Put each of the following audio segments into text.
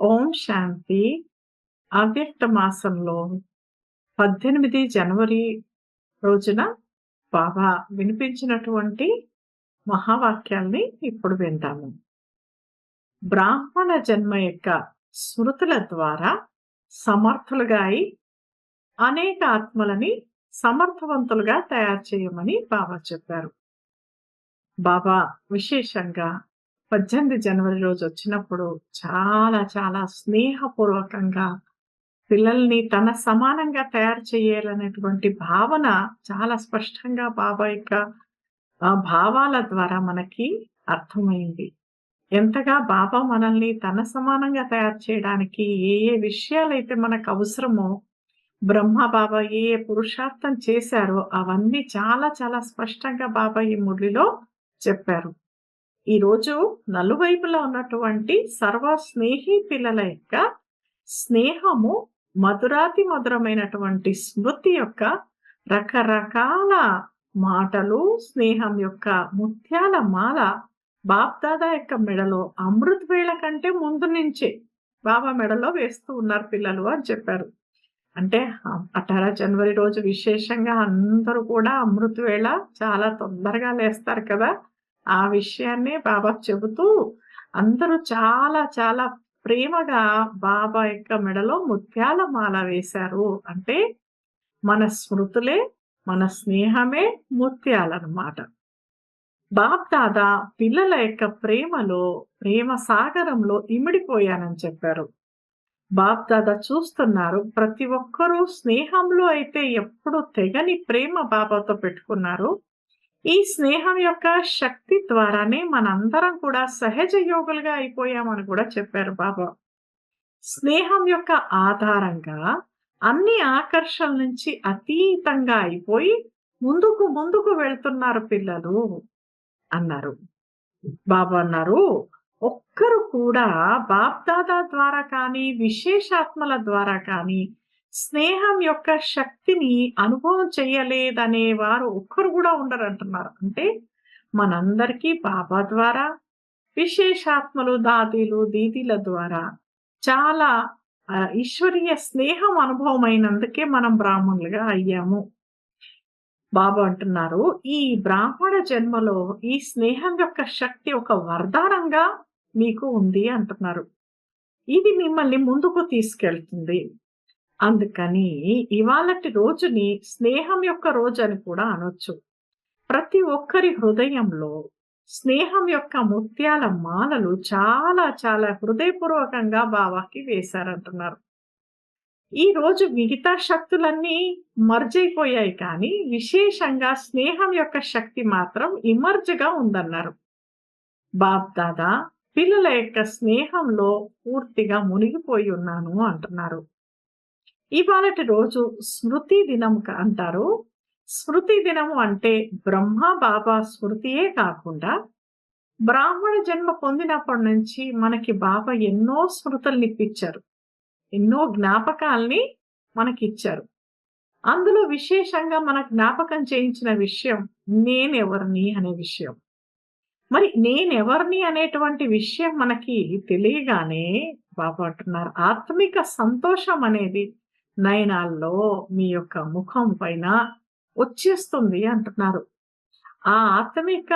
ఓం శాంతి అవ్యక్త మాసంలో 18 జనవరి రోజున బాబా వినిపించినటువంటి మహావాక్యాల్ని ఇప్పుడు విందాము. బ్రాహ్మణ జన్మ యొక్క స్మృతుల ద్వారా సమర్థులుగా అయి అనేక ఆత్మలని సమర్థవంతులుగా తయారు చేయమని బాబా చెప్పారు. బాబా విశేషంగా 18 జనవరి రోజు వచ్చినప్పుడు చాలా చాలా స్నేహపూర్వకంగా పిల్లల్ని తన సమానంగా తయారు చేయాలనేటువంటి భావన చాలా స్పష్టంగా బాబా యొక్క భావాల ద్వారా మనకి అర్థమైంది. ఎంతగా బాబా మనల్ని తన సమానంగా తయారు చేయడానికి ఏ ఏ విషయాలైతే మనకు అవసరమో బ్రహ్మ బాబా ఏ ఏ పురుషార్థం చేశారో అవన్నీ చాలా చాలా స్పష్టంగా బాబా ఈ ముడిలో చెప్పారు. ఈరోజు నలువైపులా ఉన్నటువంటి సర్వ స్నేహి పిల్లల యొక్క స్నేహము మధురాతి మధురమైనటువంటి స్మృతి యొక్క రకరకాల మాటలు, స్నేహం యొక్క ముత్యాల మాల బాప్దాదా యొక్క మెడలో అమృత్ వేళ కంటే ముందు నుంచే బాబా మెడలో వేస్తూ ఉన్నారు పిల్లలు అని చెప్పారు. అంటే ఆహ్, 18 జనవరి రోజు విశేషంగా అందరూ కూడా అమృత్ వేళ చాలా తొందరగా లేస్తారు కదా! ఆ విషయాన్నే బాబా చెబుతూ అందరూ చాలా చాలా ప్రేమగా బాబా యొక్క మెడలో ముత్యాల మాల వేశారు. అంటే మన స్మృతులే, మన స్నేహమే ముత్యాలన్నమాట. బాప్దాదా పిల్లల యొక్క ప్రేమలో, ప్రేమ సాగరంలో ఇమిడిపోయానని చెప్పారు. బాప్దాదా చూస్తున్నారు. ప్రతి ఒక్కరూ స్నేహంలో అయితే ఎప్పుడు తెగని ప్రేమ బాబాతో పెట్టుకున్నారు. ఈ స్నేహం యొక్క శక్తి ద్వారానే మనందరం కూడా సహజ యోగులుగా అయిపోయామని కూడా చెప్పారు బాబా. స్నేహం యొక్క ఆధారంగా అన్ని ఆకర్షణల నుంచి అతీతంగా అయిపోయి ముందుకు ముందుకు వెళ్తున్నారు పిల్లలు అన్నారు. బాబా అన్నారు, ఒక్కరు కూడా బాప్దాదా ద్వారా కానీ, విశేషాత్మల ద్వారా కానీ స్నేహం యొక్క శక్తిని అనుభవం చేయలేదనే వారు ఒక్కరు కూడా ఉండరు అంటున్నారు అంటే మనందరికీ బాబా ద్వారా, విశేషాత్మలు దాదీలు, దీదీల ద్వారా చాలా ఈశ్వరీయ స్నేహం అనుభవమైనందుకే మనం బ్రాహ్మణులుగా అయ్యాము. బాబా అంటున్నారు, ఈ బ్రాహ్మణ జన్మలో ఈ స్నేహం యొక్క శక్తి ఒక వరదానంగా మీకు ఉంది అంటున్నారు. ఇది మిమ్మల్ని ముందుకు తీసుకెళ్తుంది. అందుకని ఇవాళటి రోజుని స్నేహం యొక్క రోజు అని కూడా అనొచ్చు. ప్రతి ఒక్కరి హృదయంలో స్నేహం యొక్క ముత్యాల మాలలు చాలా చాలా హృదయపూర్వకంగా బాబాకి వేశారంటున్నారు. ఈ రోజు మిగతా శక్తులన్నీ మర్జైపోయాయి కానీ, విశేషంగా స్నేహం యొక్క శక్తి మాత్రం ఇమర్జ్‌గా ఉందన్నారు. బాప్దాదా పిల్లల యొక్క స్నేహంలో పూర్తిగా మునిగిపోయి ఉన్నాను అంటున్నారు. ఇవాళటి రోజు స్మృతి దినం అంటారు. స్మృతి దినము అంటే బ్రహ్మ బాబా స్మృతియే కాకుండా బ్రాహ్మణ జన్మ పొందినప్పటి నుంచి మనకి బాబా ఎన్నో స్మృతుల్ని ఇప్పించారు ఎన్నో జ్ఞాపకాల్ని మనకిచ్చారు. అందులో విశేషంగా మన జ్ఞాపకం చేయించిన విషయం నేనెవరిని అనే విషయం. మరి నేనెవరిని అనేటువంటి విషయం మనకి తెలియగానే బాబా అంటున్నారు, ఆత్మిక సంతోషం అనేది నయనాల్లో మీ యొక్క ముఖం పైన వచ్చేస్తుంది అంటున్నారు. ఆ ఆత్మిక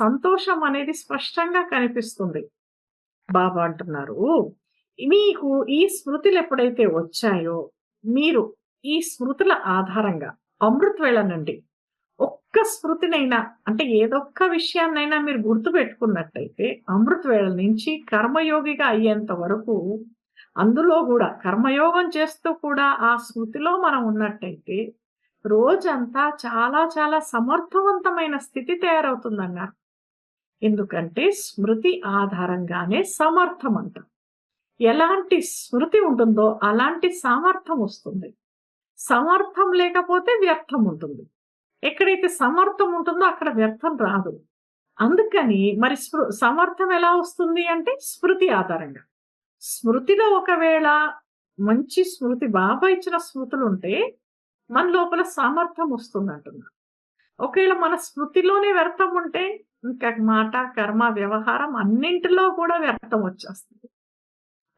సంతోషం అనేది స్పష్టంగా కనిపిస్తుంది. బాబా అంటున్నారు, మీకు ఈ స్మృతులు ఎప్పుడైతే వచ్చాయో, మీరు ఈ స్మృతుల ఆధారంగా అమృత్ వేళ నుండి ఒక్క స్మృతినైనా అంటే ఏదొక్క విషయాన్నైనా మీరు గుర్తుపెట్టుకున్నట్టయితే అమృత్ వేళ నుంచి కర్మయోగిగా అయ్యేంత వరకు అందులో కూడా కర్మయోగం చేస్తూ కూడా ఆ స్మృతిలో మనం ఉన్నట్టయితే రోజంతా చాలా చాలా సమర్థవంతమైన స్థితి తయారవుతుందన్నారు. ఎందుకంటే స్మృతి ఆధారంగానే సమర్థం అంటాం. ఎలాంటి స్మృతి ఉంటుందో అలాంటి సామర్థ్యం వస్తుంది. సమర్థం లేకపోతే వ్యర్థం ఉంటుంది. ఎక్కడైతే సమర్థం ఉంటుందో అక్కడ వ్యర్థం రాదు. అందుకని మరి స్మృ సమర్థం ఎలా వస్తుంది అంటే స్మృతి ఆధారంగా. స్మృతిలో ఒకవేళ మంచి స్మృతి బాబా ఇచ్చిన స్మృతులు ఉంటే మన లోపల సామర్థ్యం వస్తుందంటున్నారు. ఒకవేళ మన స్మృతిలోనే వ్యర్థం ఉంటే ఇంకా మాట, కర్మ, వ్యవహారం అన్నింటిలో కూడా వ్యర్థం వచ్చేస్తుంది.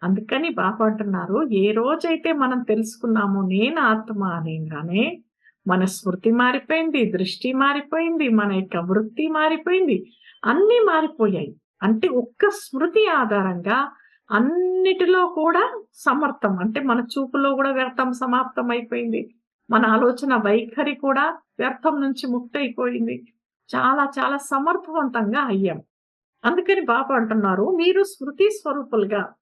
అందుకని బాబా అంటున్నారు, ఏ రోజైతే మనం తెలుసుకున్నామో నేను ఆత్మ అనేగానే మన స్మృతి మారిపోయింది, దృష్టి మారిపోయింది, మన యొక్క వృత్తి మారిపోయింది. అన్నీ మారిపోయాయి. అంటే ఒక్క స్మృతి ఆధారంగా అన్నిటిలో కూడా సమర్థం. అంటే మన చూపులో కూడా వ్యర్థం సమాప్తం అయిపోయింది. మన ఆలోచన వైఖరి కూడా వ్యర్థం నుంచి ముక్తయిపోయింది. చాలా చాలా సమర్థవంతంగా అయ్యాం. అందుకని బాబు అంటున్నారు, మీరు స్మృతి స్వరూపులుగా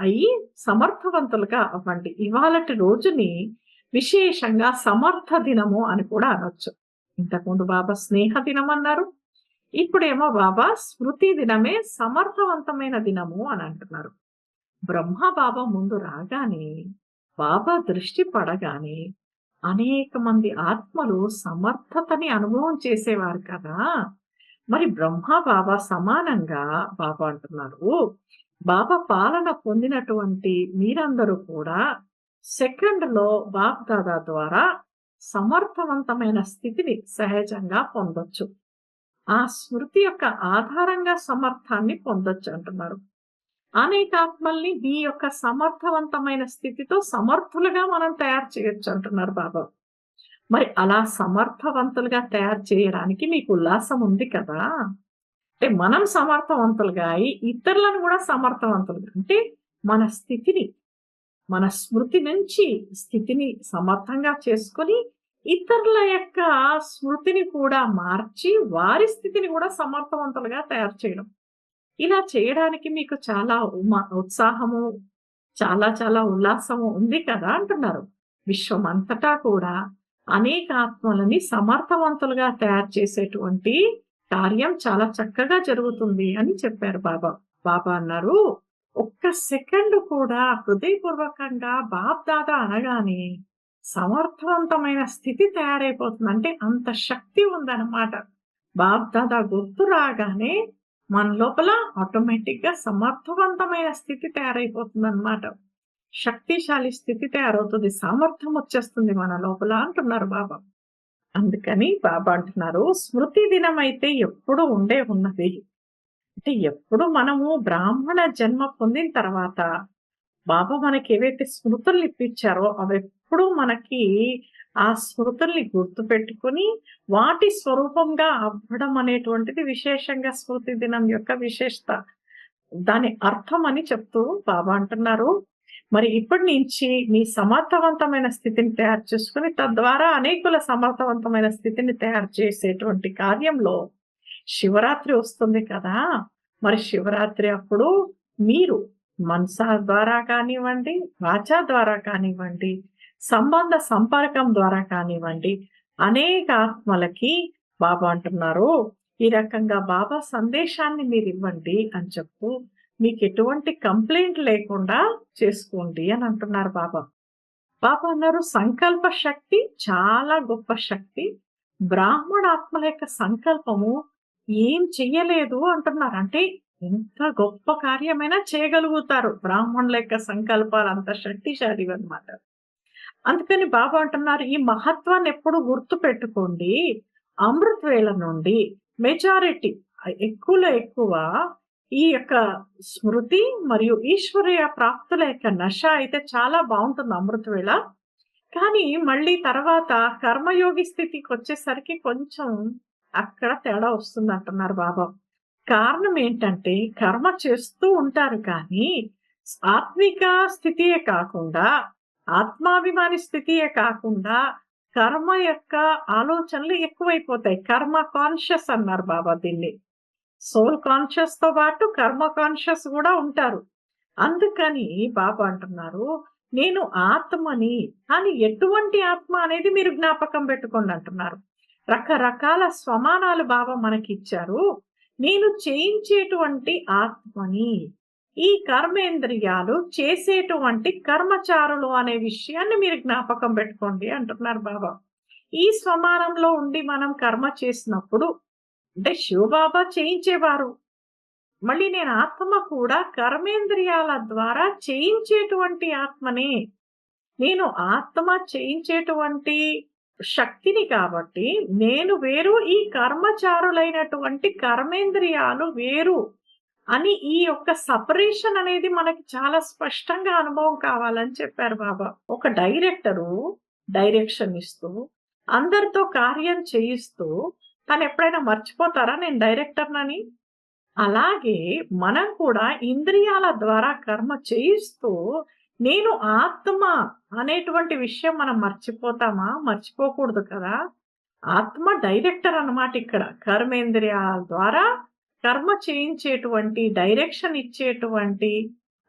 అయ్యి సమర్థవంతులుగా అవ్వండి. ఇవాళటి రోజుని విశేషంగా సమర్థ దినము అని కూడా అనొచ్చు. ఇంతకుముందు బాబా స్నేహ దినం అన్నారు. ఇప్పుడేమో బాబా స్మృతి దినమే సమర్థవంతమైన దినము అని అంటున్నారు. బ్రహ్మ బాబా ముందు రాగానే, బాబా దృష్టి పడగానే అనేక మంది ఆత్మలు సమర్థతని అనుభవం చేసేవారు కదా! మరి బ్రహ్మ బాబా సమానంగా బాబా అంటున్నారు, బాబా పాలన పొందినటువంటి మీరందరూ కూడా సెకండ్‌లో బాబ్దాదా ద్వారా సమర్థవంతమైన స్థితిని సహజంగా పొందొచ్చు. ఆ స్మృతి యొక్క ఆధారంగా సమర్థాన్ని పొందొచ్చు అంటున్నారు. అనేక ఆత్మల్ని మీ యొక్క సమర్థవంతమైన స్థితితో సమర్థులుగా మనం తయారు చేయొచ్చు అంటున్నారు బాబా. మరి అలా సమర్థవంతులుగా తయారు చేయడానికి మీకు ఉల్లాసం ఉంది కదా! అంటే మనం సమర్థవంతులుగా అయి ఇతరులను కూడా సమర్థవంతులుగా అంటే మన స్థితిని, మన స్మృతి నుంచి స్థితిని సమర్థంగా చేసుకొని, ఇతరుల యొక్క స్మృతిని కూడా మార్చి, వారి స్థితిని కూడా సమర్థవంతులుగా తయారు చేయడం. ఇలా చేయడానికి మీకు చాలా ఉత్సాహము, చాలా చాలా ఉల్లాసము ఉంది కదా! అంటున్నారు. విశ్వమంతటా కూడా అనేక ఆత్మలని సమర్థవంతులుగా తయారు చేసేటువంటి కార్యం చాలా చక్కగా జరుగుతుంది అని చెప్పారు బాబా. బాబా అన్నారు, ఒక్క సెకండ్ కూడా హృదయపూర్వకంగా బాప్‌దాదా అనగానే సమర్థవంతమైన స్థితి తయారైపోతుంది. అంటే అంత శక్తి ఉందన్నమాట. బాప్‌దాదా గుర్తు రాగానే మన లోపల ఆటోమేటిక్‌గా సమర్థవంతమైన స్థితి తయారైపోతుందన్నమాట. శక్తిశాలి స్థితి తయారవుతుంది. సామర్థ్యం వచ్చేస్తుంది మన లోపల అంటున్నారు బాబా. అందుకని బాబా అంటున్నారు, స్మృతి దినం అయితే ఎప్పుడూ ఉండే ఉన్నది. అంటే ఎప్పుడు మనము బ్రాహ్మణ జన్మ పొందిన తర్వాత, బాబా మనకి ఏవైతే స్మృతుల్ని ఇప్పించారో అవెప్పుడూ మనకి ఆ స్మృతుల్ని గుర్తుపెట్టుకొని, వాటి స్వరూపంగా అవ్వడం అనేటువంటిది విశేషంగా స్మృతి దినం యొక్క విశేషత. దాని అర్థం అని చెప్తూ బాబా అంటున్నారు, మరి ఇప్పటి నుంచి మీ సమర్థవంతమైన స్థితిని తయారు చేసుకొని, తద్వారా అనేకుల సమర్థవంతమైన స్థితిని తయారు చేసేటువంటి కార్యంలో శివరాత్రి వస్తుంది కదా! మరి శివరాత్రి అప్పుడు మీరు మనసా ద్వారా కానివ్వండి, వాచా ద్వారా కానివ్వండి, సంబంధ సంపర్కం ద్వారా కానివ్వండి, అనేక ఆత్మలకి బాబా అంటున్నారు, ఈ రకంగా బాబా సందేశాన్ని మీరు ఇవ్వండి అని చెప్తూ, మీకెటువంటి కంప్లైంట్ లేకుండా చేసుకోండి అని అంటున్నారు బాబా. బాబా అన్నారు, సంకల్ప శక్తి చాలా గొప్ప శక్తి. బ్రాహ్మణ ఆత్మల యొక్క సంకల్పము ఏం చెయ్యలేదు అంటున్నారు. అంటే ఎంత గొప్ప కార్యమైనా చేయగలుగుతారు. బ్రాహ్మణుల యొక్క సంకల్పాలు అంత శక్తిశాలివన్నమాట. అందుకని బాబా అంటున్నారు, ఈ మహత్వాన్ని ఎప్పుడు గుర్తు పెట్టుకోండి వేళ నుండి మెజారిటీ ఎక్కువలో ఎక్కువ ఈ యొక్క స్మృతి మరియు ఈశ్వరీయ ప్రాప్తుల యొక్క నష అయితే చాలా బాగుంటుంది అమృత్ వేళ. కానీ మళ్ళీ తర్వాత కర్మయోగి స్థితికి వచ్చేసరికి కొంచెం అక్కడ తేడా వస్తుందంటున్నారు బాబా. కారణం ఏంటంటే కర్మ చేస్తూ ఉంటారు కానీ, ఆత్మిక స్థితియే కాకుండా, ఆత్మాభిమాని స్థితియే కాకుండా, కర్మ యొక్క ఆలోచనలు ఎక్కువైపోతాయి. కర్మ కాన్షియస్ అన్నారు బాబా దీన్ని. సోల్ కాన్షియస్తో పాటు కర్మ కాన్షియస్ కూడా ఉంటారు. అందుకని బాబా అంటున్నారు, నేను ఆత్మని. కానీ ఎటువంటి ఆత్మ అనేది మీరు జ్ఞాపకం పెట్టుకోండి అంటున్నారు. రకరకాల స్వమానాలు బాబా మనకి ఇచ్చారు నేను చేయించేటువంటి ఆత్మని. ఈ కర్మేంద్రియాలు చేసేటువంటి కర్మచారులు అనే విషయాన్ని మీరు జ్ఞాపకం పెట్టుకోండి అంటున్నారు బాబా. ఈ స్వమానంలో ఉండి మనం కర్మ చేసినప్పుడు అంటే శివబాబా చేయించేవారు. మళ్ళీ నేను ఆత్మ కూడా కర్మేంద్రియాల ద్వారా చేయించేటువంటి ఆత్మనే. నేను ఆత్మ చేయించేటువంటి శక్తిని కాబట్టి, నేను వేరు, ఈ కర్మచారులైనటువంటి కర్మేంద్రియాలు వేరు అని ఈ యొక్క సపరేషన్ అనేది మనకి చాలా స్పష్టంగా అనుభవం కావాలని చెప్పారు బాబా. ఒక డైరెక్టరు డైరెక్షన్ ఇస్తూ, అందరితో కార్యం చేయిస్తూ తను ఎప్పుడైనా మర్చిపోతారా నేను డైరెక్టర్‌నని? అలాగే మనం కూడా ఇంద్రియాల ద్వారా కర్మ చేయిస్తూ, నేను ఆత్మ అనేటువంటి విషయం మనం మర్చిపోతామా? మర్చిపోకూడదు కదా! ఆత్మ డైరెక్టర్ అన్నమాట ఇక్కడ. కర్మేంద్రియాల ద్వారా కర్మ చేయించేటువంటి, డైరెక్షన్ ఇచ్చేటువంటి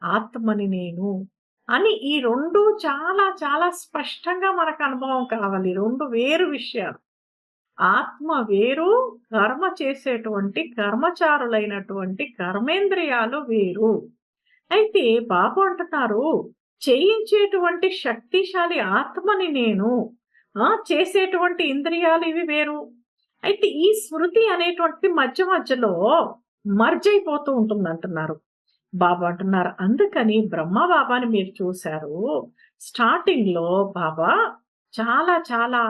ఆత్మని నేను అని ఈ రెండు చాలా చాలా స్పష్టంగా మనకు అనుభవం కావాలి. రెండు వేరు విషయాలు. ఆత్మ వేరు, కర్మ చేసేటువంటి కర్మచారులైనటువంటి కర్మేంద్రియాలు వేరు. అయితే బాబు అంటున్నారు, చేయించేటువంటి శక్తిశాలి ఆత్మని నేను. ఆ! చేసేటువంటి ఇంద్రియాలు ఇవి వేరు. అయితే ఈ స్మృతి అనేటువంటిది మధ్య మధ్యలో మర్జ్ అయిపోతూ ఉంటుందంటున్నారు. బాబా అంటున్నారు, అందుకని బ్రహ్మ బాబాని మీరు చూసారు. స్టార్టింగ్‌లో బాబా చాలా చాలా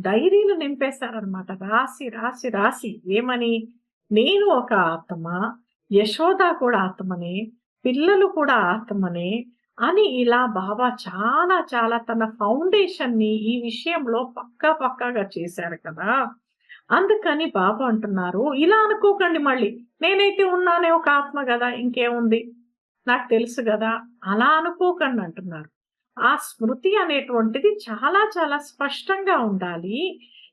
డైరీలు నింపేశారనమాట రాసి, రాసి, రాసి ఏమని? నేను ఒక ఆత్మ, యశోద కూడా ఆత్మనే, పిల్లలు కూడా ఆత్మనే అని ఇలా బాబా చాలా చాలా తన ఫౌండేషన్‌ని ఈ విషయంలో పక్కా పక్కాగా చేశారు కదా! అందుకని బాబా అంటున్నారు, ఇలా అనుకోకండి మళ్ళీ. నేనైతే ఉన్నానే ఒక ఆత్మ కదా ఇంకేముంది? నాకు తెలుసు కదా అలా అనుకోకండి అంటున్నారు. ఆ స్మృతి అనేటువంటిది చాలా చాలా స్పష్టంగా ఉండాలి.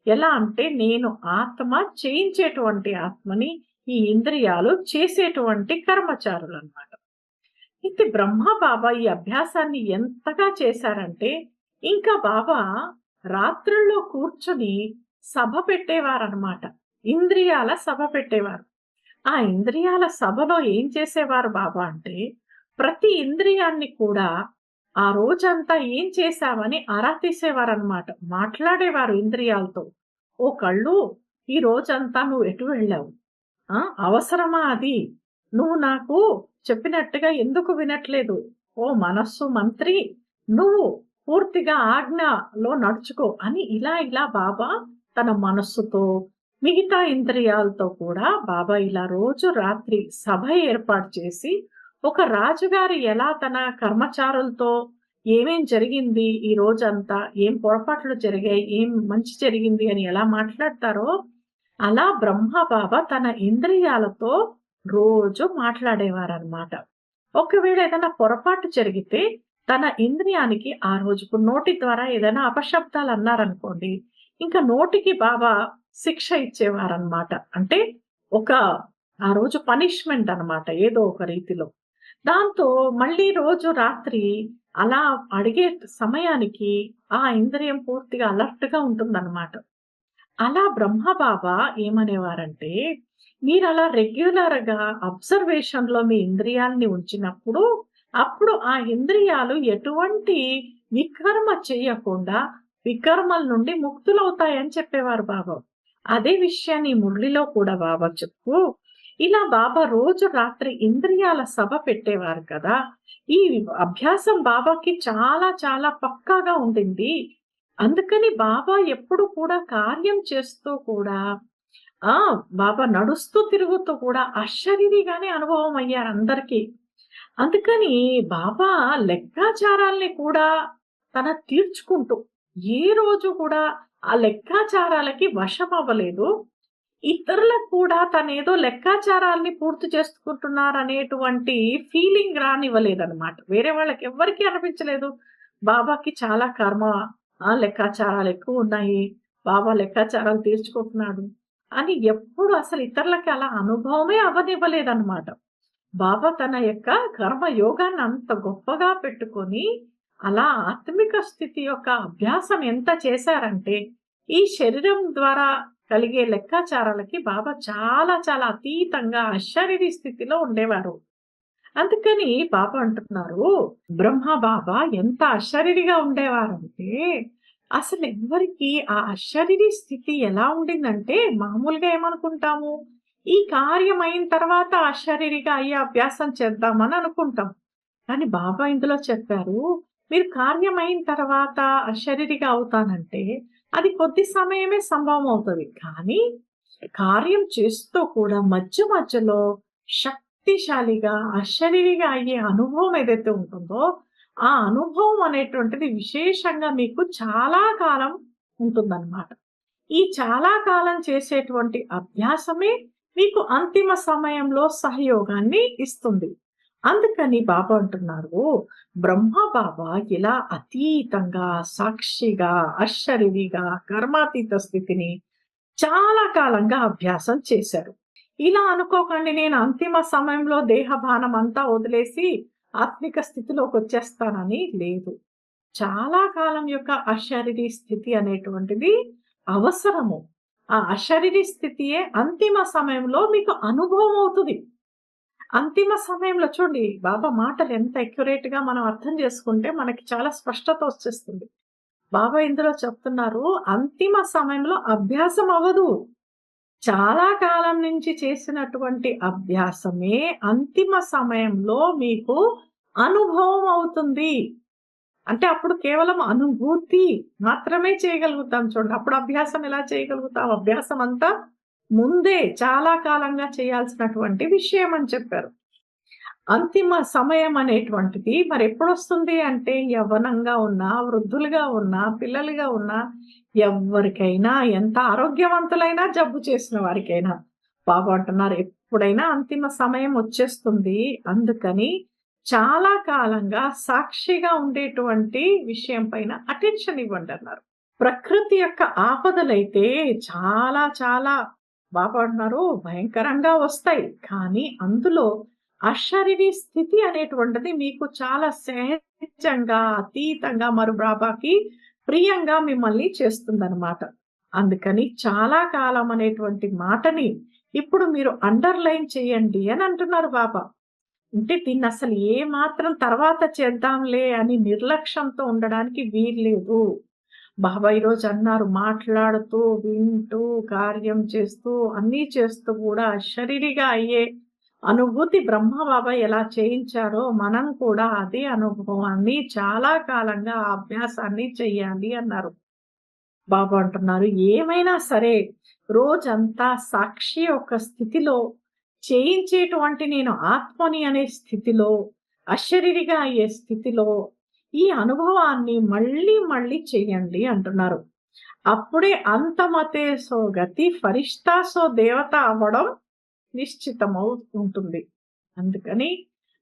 ఎలా అంటే నేను ఆత్మ చేయించేటువంటి ఆత్మని, ఈ ఇంద్రియాలు చేసేటువంటి కర్మచారులన్నమాట. అయితే బ్రహ్మ బాబా ఈ అభ్యాసాన్ని ఎంతగా చేశారంటే, ఇంకా బాబా రాత్రుల్లో కూర్చొని సభ పెట్టేవారనమాట ఇంద్రియాల సభ పెట్టేవారు. ఆ ఇంద్రియాల సభలో ఏం చేసేవారు బాబా అంటే, ప్రతి ఇంద్రియాన్ని కూడా ఆ రోజంతా ఏం చేశావని ఆరా తీసేవారనమాట మాట్లాడేవారు ఇంద్రియాలతో. "ఓ కళ్ళు, ఈ రోజంతా నువ్వు ఎటు వెళ్ళావు? ఆ! అవసరమా అది? నువ్వు నాకు చెప్పినట్టుగా ఎందుకు వినట్లేదు? ఓ మనస్సు మంత్రి, నువ్వు పూర్తిగా ఆజ్ఞలో నడుచుకో" అని ఇలా ఇలా బాబా తన మనస్సుతో, మిగతా ఇంద్రియాలతో కూడా బాబా ఇలా రోజు రాత్రి సభ ఏర్పాటు చేసి, ఒక రాజుగారు ఎలా తన కర్మచారులతో ఏమేం జరిగింది ఈ రోజంతా, ఏం పొరపాట్లు జరిగాయి, ఏం మంచి జరిగింది అని ఎలా మాట్లాడతారో, అలా బ్రహ్మ బాబా తన ఇంద్రియాలతో రోజు మాట్లాడేవారనమాట ఒకవేళ ఏదైనా పొరపాటు జరిగితే, తన ఇంద్రియానికి ఆ రోజుకు నోటి ద్వారా ఏదైనా అపశబ్దాలు అన్నారనుకోండి, ఇంకా నోటికి బాబా శిక్ష ఇచ్చేవారనమాట అంటే ఒక ఆ రోజు పనిష్మెంట్ అన్నమాట ఏదో ఒక రీతిలో. దాంతో మళ్ళీ రోజు రాత్రి అలా అడిగే సమయానికి ఆ ఇంద్రియం పూర్తిగా అలర్ట్‌గా ఉంటుందన్నమాట. అలా బ్రహ్మ బాబా ఏమనేవారంటే, మీరు అలా రెగ్యులర్‌గా అబ్జర్వేషన్‌లో మీ ఇంద్రియాల్ని ఉంచినప్పుడు, అప్పుడు ఆ ఇంద్రియాలు ఎటువంటి వికర్మ చేయకుండా, వికర్మల నుండి ముక్తులవుతాయని చెప్పేవారు బాబా. అదే విషయాన్ని మురళిలో కూడా బాబా చెప్పు ఇలా బాబా రోజు రాత్రి ఇంద్రియాల సభ పెట్టేవారు కదా! ఈ అభ్యాసం బాబాకి చాలా చాలా పక్కాగా ఉండింది. అందుకని బాబా ఎప్పుడు కూడా కార్యం చేస్తూ కూడా ఆ! బాబా నడుస్తూ, తిరుగుతూ కూడా అశరీరిగానే అనుభవం అయ్యారు అందరికీ అందుకని బాబా లెక్కాచారాల్ని కూడా తన తీర్చుకుంటూ, ఏ రోజు కూడా ఆ లెక్కాచారాలకి వశమవ్వలేదు. ఇతరులకు కూడా తనేదో లెక్కాచారాల్ని పూర్తి చేసుకుంటున్నారనేటువంటి ఫీలింగ్ రానివ్వలేదన్నమాట. వేరే వాళ్ళకి ఎవరికి అనిపించలేదు. బాబాకి చాలా కర్మ ఆ! లెక్కాచారాలు ఎక్కువున్నాయి. బాబా లెక్కాచారాలు తీర్చుకుంటున్నాడు అని ఎప్పుడు అసలు ఇతరులకి అలా అనుభవమే అవ్వనివ్వలేదన్నమాట. బాబా తన యొక్క కర్మ యోగాన్ని అంత గొప్పగా పెట్టుకొని, అలా ఆత్మిక స్థితి యొక్క అభ్యాసం ఎంత చేశారంటే, ఈ శరీరం ద్వారా కలిగే లెక్కాచారాలకి బాబా చాలా చాలా అతీతంగా అశరీరి స్థితిలో ఉండేవారు. అందుకని బాబా అంటున్నారు, బ్రహ్మ బాబా ఎంత అశరీరిగా ఉండేవారంటే, అసలు అసలెవ్వరికీ ఆ అశరీరి స్థితి ఎలా ఉండిందంటే, మామూలుగా ఏమనుకుంటాము, ఈ కార్యం అయిన తర్వాత అశరీరిగా అయ్యే అభ్యాసం చేద్దామని అనుకుంటాం. కానీ బాబా ఇందులో చెప్పారు, మీరు కార్యం అయిన తర్వాత అశరీరిగా అవుతానంటే, అది కొద్ది సమయమే సంభవం అవుతుంది కానీ కార్యం చేస్తూ కూడా మధ్య మధ్యలో శక్తిశాలిగా, అశరీరిగా అయ్యే అనుభవం ఏదైతే ఉంటుందో, ఆ అనుభవం అనేటువంటిది విశేషంగా మీకు చాలా కాలం ఉంటుందన్నమాట. ఈ చాలా కాలం చేసేటువంటి అభ్యాసమే మీకు అంతిమ సమయంలో సహయోగాన్ని ఇస్తుంది. అందుకని బాబా అంటున్నారు, బ్రహ్మ బాబా ఇలా అతీతంగా, సాక్షిగా, అశరీరిగా, కర్మాతీత స్థితిని చాలా కాలంగా అభ్యాసం చేశారు. ఇలా అనుకోకండి నేను అంతిమ సమయంలో దేహభానం అంతా వదిలేసి ఆత్మిక స్థితిలోకి వచ్చేస్తానని లేదు. చాలా కాలం యొక్క అశరీరి స్థితి అనేటువంటిది అవసరము. ఆ అశరీరి స్థితియే అంతిమ సమయంలో మీకు అనుభవం అవుతుంది అంతిమ సమయంలో చూడండి బాబా మాటలు ఎంత అక్యురేట్‌గా మనం అర్థం చేసుకుంటే మనకి చాలా స్పష్టత వచ్చేస్తుంది. బాబా ఇందులో చెప్తున్నారు అంతిమ సమయంలో అభ్యాసం అవ్వదు. చాలా కాలం నుంచి చేసినటువంటి అభ్యాసమే అంతిమ సమయంలో మీకు అనుభవం అవుతుంది. అంటే అప్పుడు కేవలం అనుభూతి మాత్రమే చేయగలుగుతాం చూడండి. అప్పుడు అభ్యాసం ఎలా చేయగలుగుతాం? అభ్యాసం అంతా ముందే చాలా కాలంగా చేయాల్సినటువంటి విషయం అని చెప్పారు. అంతిమ సమయం అనేటువంటిది మరి ఎప్పుడొస్తుంది అంటే యవ్వనంగా ఉన్నా, వృద్ధులుగా ఉన్నా, పిల్లలుగా ఉన్నా ఎవరికైనా ఎంత ఆరోగ్యవంతులైనా జబ్బు చేసిన వారికైనా. బాబు అంటున్నారు ఎప్పుడైనా అంతిమ సమయం వచ్చేస్తుంది. అందుకని చాలా కాలంగా సాక్షిగా ఉండేటువంటి విషయం పైన అటెన్షన్ ఇవ్వండన్నారు. ప్రకృతి యొక్క ఆపదలైతే చాలా చాలా బాబు అంటున్నారు భయంకరంగా వస్తాయి. కానీ అందులో అశరీరి స్థితి అనేటువంటిది మీకు చాలా సహజంగా, అతీతంగా మరు బాబాకి ప్రియంగా మిమ్మల్ని చేస్తుందనమాట. అందుకని చాలా కాలం అనేటువంటి మాటని ఇప్పుడు మీరు అండర్‌లైన్ చేయండి అని అంటున్నారు బాబా. అంటే దీన్నసలు ఏ మాత్రం తర్వాత చేద్దాంలే అని నిర్లక్ష్యంతో ఉండడానికి వీల్లేదు. బాబా ఈరోజు అన్నారు మాట్లాడుతూ, వింటూ, కార్యం చేస్తూ, అన్నీ చేస్తూ కూడా శరీరిగా అయ్యే అనుభూతి బ్రహ్మ బాబా ఎలా చేయించారో మనం కూడా అదే అనుభవాన్ని చాలా కాలంగా అభ్యాసాన్ని చెయ్యాలి అన్నారు. బాబా అంటున్నారు ఏమైనా సరే రోజంతా సాక్షి యొక్క స్థితిలో చేయించేటువంటి నేను ఆత్మని అనే స్థితిలో, అశరీరిగా అయ్యే స్థితిలో ఈ అనుభవాన్ని మళ్ళీ మళ్ళీ చేయండి అంటున్నారు. అప్పుడే అంతమతే సో గతి ఫరిష్తా సో దేవత అవ్వడం నిశ్చితమవు ఉంటుంది. అందుకని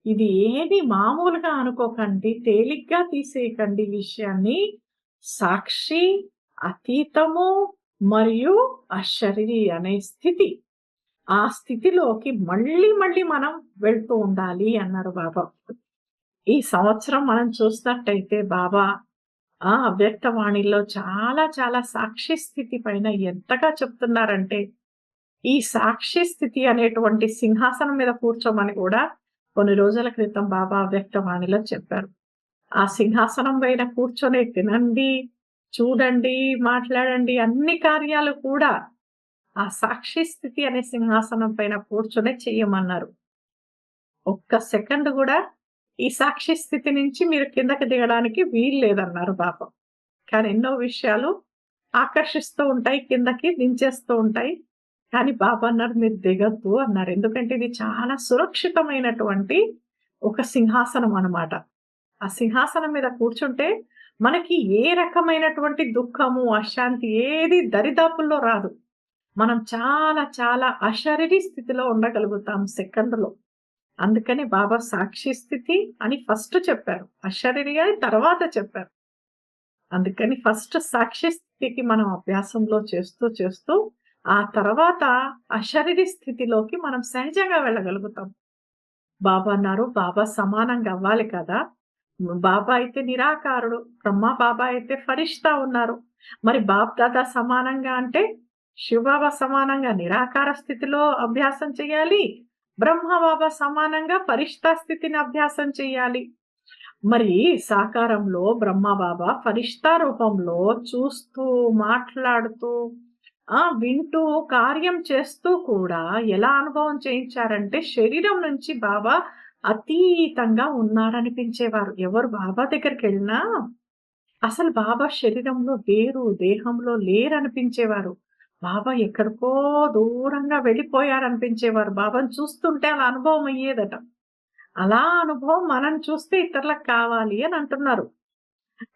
ఇది ఏది మామూలుగా అనుకోకండి. తేలిగ్గా తీసేయకండి విషయాన్ని. సాక్షి, అతీతము మరియు అశరీరి అనే స్థితి. ఆ స్థితిలోకి మళ్ళీ మళ్ళీ మనం వెళ్తూ ఉండాలి అన్నారు బాబా. ఈ సంవత్సరం మనం చూసినట్టయితే బాబా ఆ! అవ్యక్తవాణిలో చాలా చాలా సాక్షి స్థితి పైన ఎంతగా చెప్తున్నారంటే, ఈ సాక్షి స్థితి అనేటువంటి సింహాసనం మీద కూర్చోమని కూడా కొన్ని రోజుల క్రితం బాబా వ్యక్తవాణిలో చెప్పారు. ఆ సింహాసనం పైన కూర్చొని తినండి, చూడండి, మాట్లాడండి అన్ని కార్యాలు కూడా ఆ సాక్షి స్థితి అనే సింహాసనం పైన కూర్చొని చెయ్యమన్నారు. ఒక్క సెకండ్ కూడా ఈ సాక్షి స్థితి నుంచి మీరు కిందకి దిగడానికి వీలు లేదన్నారు బాబా. కానీ ఎన్నో విషయాలు ఆకర్షిస్తూ ఉంటాయి. కిందకి దించేస్తూ ఉంటాయి. కానీ బాబా అన్నారు మీరు దిగద్దు అన్నారు. ఎందుకంటే ఇది చాలా సురక్షితమైనటువంటి ఒక సింహాసనం అనమాట ఆ సింహాసనం మీద కూర్చుంటే మనకి ఏ రకమైనటువంటి దుఃఖము, అశాంతి ఏది దరిదాపుల్లో రాదు. మనం చాలా చాలా అశరీరి స్థితిలో ఉండగలుగుతాం సెకండ్‌లో. అందుకని బాబా సాక్షి స్థితి అని ఫస్ట్ చెప్పారు. అశరీరి అని తర్వాత చెప్పారు. అందుకని ఫస్ట్ సాక్షి స్థితికి మనం అభ్యాసంలో చేస్తూ చేస్తూ ఆ తర్వాత అశరీరి స్థితిలోకి మనం సహజంగా వెళ్ళగలుగుతాం. బాబా అన్నారు బాబా సమానంగా అవ్వాలి కదా! బాబా అయితే నిరాకారుడు. బ్రహ్మ బాబా అయితే ఫరిష్తా ఉన్నారు. మరి బాబ్ దాదా సమానంగా అంటే శివబాబా సమానంగా నిరాకార స్థితిలో అభ్యాసం చేయాలి. బ్రహ్మ బాబా సమానంగా ఫరిష్తా స్థితిని అభ్యాసం చేయాలి. మరి సాకారంలో బ్రహ్మ బాబా ఫరిష్తా రూపంలో చూస్తూ, మాట్లాడుతూ, ఆ! వింటూ, కార్యం చేస్తూ కూడా ఎలా అనుభవం చేయించారంటే శరీరం నుంచి బాబా అతీతంగా ఉన్నారనిపించేవారు. ఎవరు బాబా దగ్గరికి వెళ్ళినా అసలు బాబా శరీరంలో లేరు, దేహంలో లేరనిపించేవారు. బాబా ఎక్కడికో దూరంగా వెళ్ళిపోయారనిపించేవారు. బాబాని చూస్తుంటే అలా అనుభవం అయ్యేదట. అలా అనుభవం మనం చూస్తే ఇతరులకు కావాలి అని అంటున్నారు.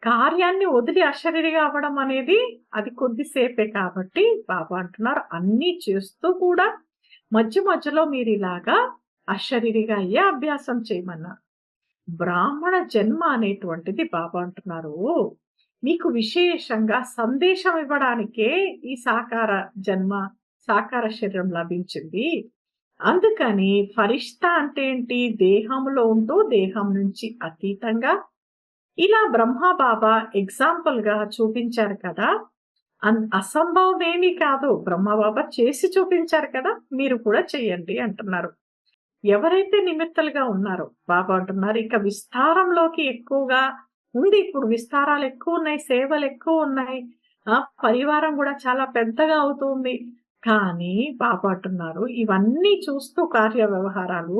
కార్యాన్ని వదిలి అశరీరిగా అవ్వడం అనేది అది కొద్దిసేపే కాబట్టి బాబా అంటున్నారు అన్నీ చేస్తూ కూడా మధ్య మధ్యలో మీరిలాగా అశరీరిగా అయ్యే అభ్యాసం చేయమన్నారు. బ్రాహ్మణ జన్మ అనేటువంటిది బాబా అంటున్నారు మీకు విశేషంగా సందేశం ఇవ్వడానికే ఈ సాకార జన్మ, సాకార శరీరం లభించింది. అందుకని ఫరిష్తా అంటే ఏంటి? దేహంలో ఉంటూ దేహం నుంచి అతీతంగా ఇలా బ్రహ్మబాబా ఎగ్జాంపుల్‌గా చూపించారు కదా! అన్ అసంభవమేమీ కాదు. బ్రహ్మబాబా చేసి చూపించారు కదా! మీరు కూడా చేయండి అంటున్నారు. ఎవరైతే నిమిత్తలుగా ఉన్నారో బాబా అంటున్నారు ఇక విస్తారంలోకి ఎక్కువగా ఉంది. ఇప్పుడు విస్తారాలు ఎక్కువ ఉన్నాయి సేవలు ఎక్కువ ఉన్నాయి ఆ! పరివారం కూడా చాలా పెద్దగా అవుతుంది. కానీ బాబా అంటున్నారు ఇవన్నీ చూస్తూ కార్య వ్యవహారాలు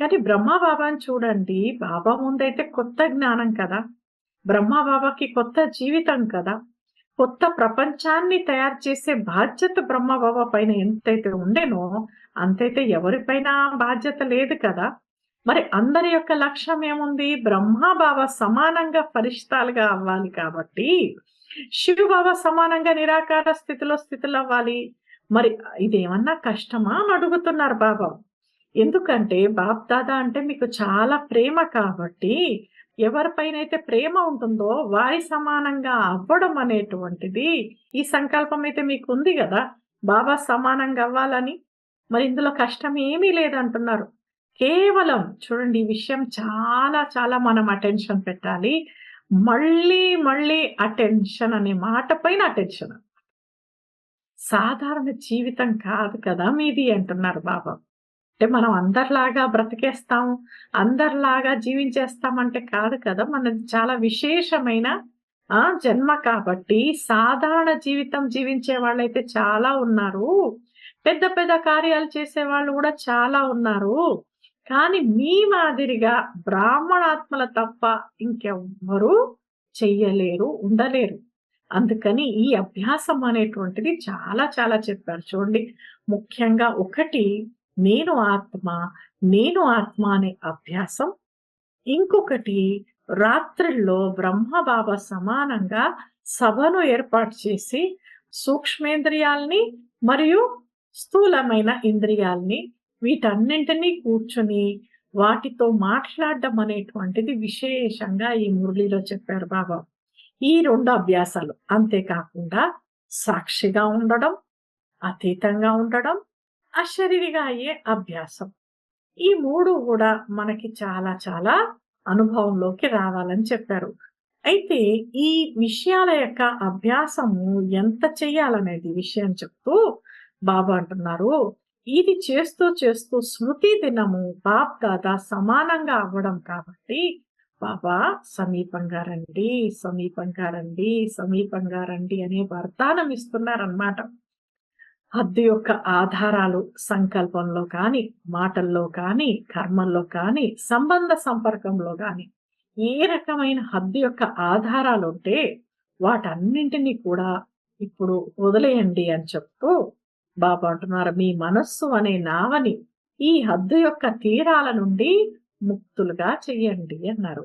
కానీ బ్రహ్మబాబాని చూడండి. బాబా ముందైతే కొత్త జ్ఞానం కదా! బ్రహ్మబాబాకి కొత్త జీవితం కదా! కొత్త ప్రపంచాన్ని తయారు చేసే బాధ్యత బ్రహ్మబాబా పైన ఎంతైతే ఉండేనో అంతైతే ఎవరిపైన బాధ్యత లేదు కదా! మరి అందరి యొక్క లక్ష్యం ఏముంది? బ్రహ్మ బాబా సమానంగా ఫలిష్టాలుగా అవ్వాలి కాబట్టి, శివ బాబా సమానంగా నిరాకార స్థితిలో స్థితులవ్వాలి. మరి ఇదేమన్నా కష్టమా? అని అడుగుతున్నారు బాబా. ఎందుకంటే బాప్దాదా అంటే మీకు చాలా ప్రేమ కాబట్టి, ఎవరిపైనైతే ప్రేమ ఉంటుందో వారి సమానంగా అవ్వడం అనేటువంటిది ఈ సంకల్పం అయితే మీకు ఉంది కదా బాబా సమానంగా అవ్వాలని. మరి ఇందులో కష్టం ఏమీ లేదంటున్నారు. కేవలం చూడండి ఈ విషయం చాలా చాలా మనం అటెన్షన్ పెట్టాలి. మళ్ళీ మళ్ళీ అటెన్షన్ అనే మాట పైన అటెన్షన్. సాధారణ జీవితం కాదు కదా మీది అంటున్నారు బాబా. అంటే మనం అందరిలాగా బ్రతికేస్తాం, అందరిలాగా జీవించేస్తామంటే కాదు కదా! మనది చాలా విశేషమైన జన్మ కాబట్టి సాధారణ జీవితం జీవించే వాళ్ళైతే చాలా ఉన్నారు. పెద్ద పెద్ద కార్యాలు చేసే వాళ్ళు కూడా చాలా ఉన్నారు. కానీ మీ మాదిరిగా బ్రాహ్మణాత్మల తప్ప ఇంకెవ్వరు చెయ్యలేరు, ఉండలేరు. అందుకని ఈ అభ్యాసం అనేటువంటిది చాలా చాలా చెప్పారు. చూడండి ముఖ్యంగా ఒకటి నేను ఆత్మ, నేను ఆత్మ అనే అభ్యాసం. ఇంకొకటి రాత్రిల్లో బ్రహ్మబాబా సమానంగా సభను ఏర్పాటు చేసి సూక్ష్మేంద్రియాల్ని మరియు స్థూలమైన ఇంద్రియాల్ని వీటన్నింటినీ కూర్చొని వాటితో మాట్లాడడం అనేటువంటిది విశేషంగా ఈ మురళిలో చెప్పారు బాబా. ఈ రెండు అభ్యాసాలు. అంతేకాకుండా సాక్షిగా ఉండడం, అతీతంగా ఉండడం, అశరీరిగా అయ్యే అభ్యాసం. ఈ మూడు కూడా మనకి చాలా చాలా అనుభవంలోకి రావాలని చెప్పారు. అయితే ఈ విషయాల యొక్క అభ్యాసము ఎంత చెయ్యాలనేది విషయం చెప్తూ బాబా అంటున్నారు. ఇది చేస్తూ చేస్తూ స్మృతి దినము బాప్దాదా సమానంగా అవ్వడం కాబట్టి బాబా సమీపంగా రండి, సమీపంగా రండి, సమీపంగా రండి అనే వరదానం ఇస్తున్నారనమాట. హద్దు యొక్క ఆధారాలు సంకల్పంలో కానీ, మాటల్లో కానీ, కర్మల్లో కానీ, సంబంధ సంపర్కంలో కానీ ఏ రకమైన హద్దు యొక్క ఆధారాలుంటే వాటన్నింటిని కూడా ఇప్పుడు వదిలేయండి అని చెప్తూ బాబా అంటున్నారు. మీ మనస్సు అనే నావని ఈ హద్దు యొక్క తీరాల నుండి ముక్తులుగా చెయ్యండి అన్నారు.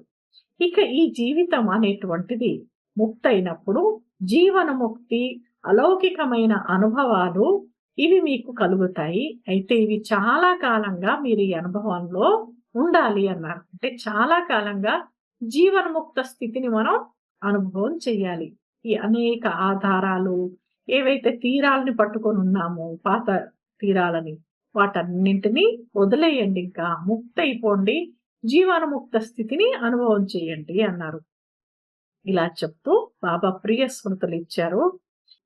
ఇక ఈ జీవితం అనేటువంటిది ముక్తయినప్పుడు జీవనముక్తి, అలౌకికమైన అనుభవాలు ఇవి మీకు కలుగుతాయి. అయితే ఇవి చాలా కాలంగా మీరు ఈ అనుభవంలో ఉండాలి అన్నారు. అంటే చాలా కాలంగా జీవన్ముక్త స్థితిని మనం అనుభవం చెయ్యాలి. ఈ అనేక ఆధారాలు ఏవైతే తీరాలని పట్టుకొనున్నామో పాత తీరాలని వాటన్నింటిని వదిలేయండి ఇంకా. ముక్తయిపోండి. జీవన్ముక్త స్థితిని అనుభవం చేయండి అన్నారు. ఇలా చెప్తూ బాబా ప్రియ స్మృతులిచ్చారు.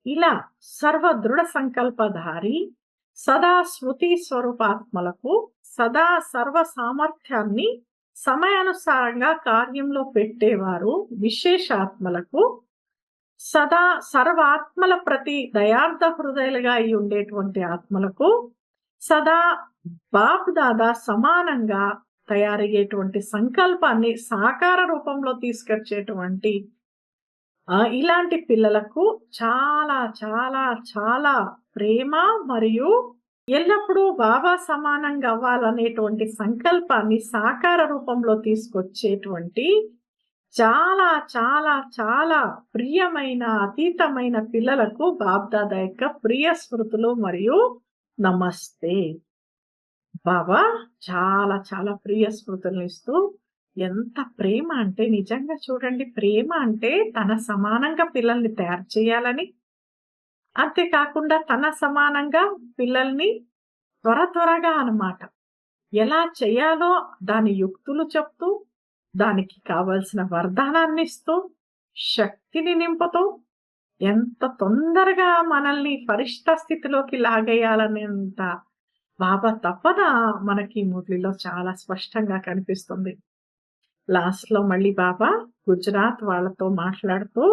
ఇలా సర్వ దృఢ సంకల్పధారి సదా స్మృతి స్వరూపాత్మలకు సదా సర్వ సామర్థ్యాన్ని సమయానుసారంగా కార్యంలో పెట్టేవారు విశేషాత్మలకు సదా సర్వాత్మల ప్రతి దయార్థ హృదయాలుగా అయి ఉండేటువంటి ఆత్మలకు సదా బాబు దాదా సమానంగా తయారయ్యేటువంటి సంకల్పాన్ని సాకార రూపంలో తీసుకొచ్చేటువంటి ఇలాంటి పిల్లలకు చాలా, చాలా, చాలా ప్రేమ మరియు ఎల్లప్పుడూ బాబా సమానంగా అవ్వాలనేటువంటి సంకల్పాన్ని సాకార రూపంలో తీసుకొచ్చేటువంటి చాలా, చాలా, చాలా ప్రియమైన, అతీతమైన పిల్లలకు బాబ్దాదా యొక్క ప్రియ స్మృతులు మరియు నమస్తే. బాబా చాలా, చాలా ప్రియ స్మృతులనిస్తూ ఎంత ప్రేమ అంటే నిజంగా చూడండి ప్రేమ అంటే తన సమానంగా పిల్లల్ని తయారు చేయాలని అంతేకాకుండా తన సమానంగా పిల్లల్ని త్వర త్వరగా అన్నమాట. ఎలా చేయాలో దాని యుక్తులు చెప్తూ, దానికి కావాల్సిన వరదానాన్నిస్తూ, శక్తిని నింపుతూ, ఎంత తొందరగా మనల్ని పరిష్ట స్థితిలోకి లాగేయాలనేంత బాబా తపన మనకి మురళిలో చాలా స్పష్టంగా కనిపిస్తుంది. లాస్ట్‌లో మళ్ళీ బాబా గుజరాత్ వాళ్ళతో మాట్లాడుతూ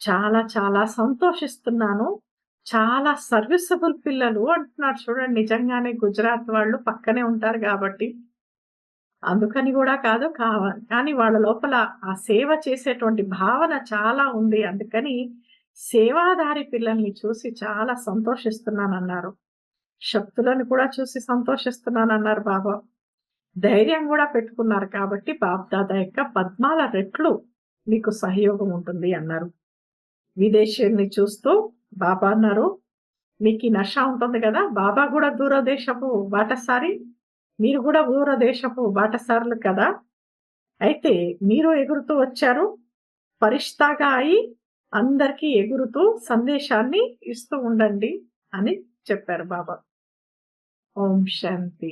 చాలా చాలా సంతోషిస్తున్నాను. చాలా సర్వీసబుల్ పిల్లలు అంటున్నారు చూడండి. నిజంగానే గుజరాత్ వాళ్ళు పక్కనే ఉంటారు కాబట్టి అందుకని కూడా కాదు కావాలి కానీ వాళ్ళ లోపల ఆ సేవ చేసేటువంటి భావన చాలా ఉంది. అందుకని సేవాదారి పిల్లల్ని చూసి చాలా సంతోషిస్తున్నానన్నారు. శక్తులను కూడా చూసి సంతోషిస్తున్నానన్నారు బాబా. ధైర్యం కూడా పెట్టుకున్నారు కాబట్టి బాప్దాద యొక్క పద్మాల రెట్లు మీకు సహయోగం ఉంటుంది అన్నారు. విదేశీయుల్ని చూస్తూ బాబా అన్నారు, "మీకీ నష ఉంటుంది కదా బాబా కూడా దూరదేశపు బాటసారి. మీరు కూడా దూరదేశపు బాటసారులు కదా! అయితే మీరు ఎగురుతూ వచ్చారు. పరిష్తాగా అయి అందరికీ ఎగురుతూ సందేశాన్ని ఇస్తూ ఉండండి" అని చెప్పారు బాబా. ఓం శాంతి.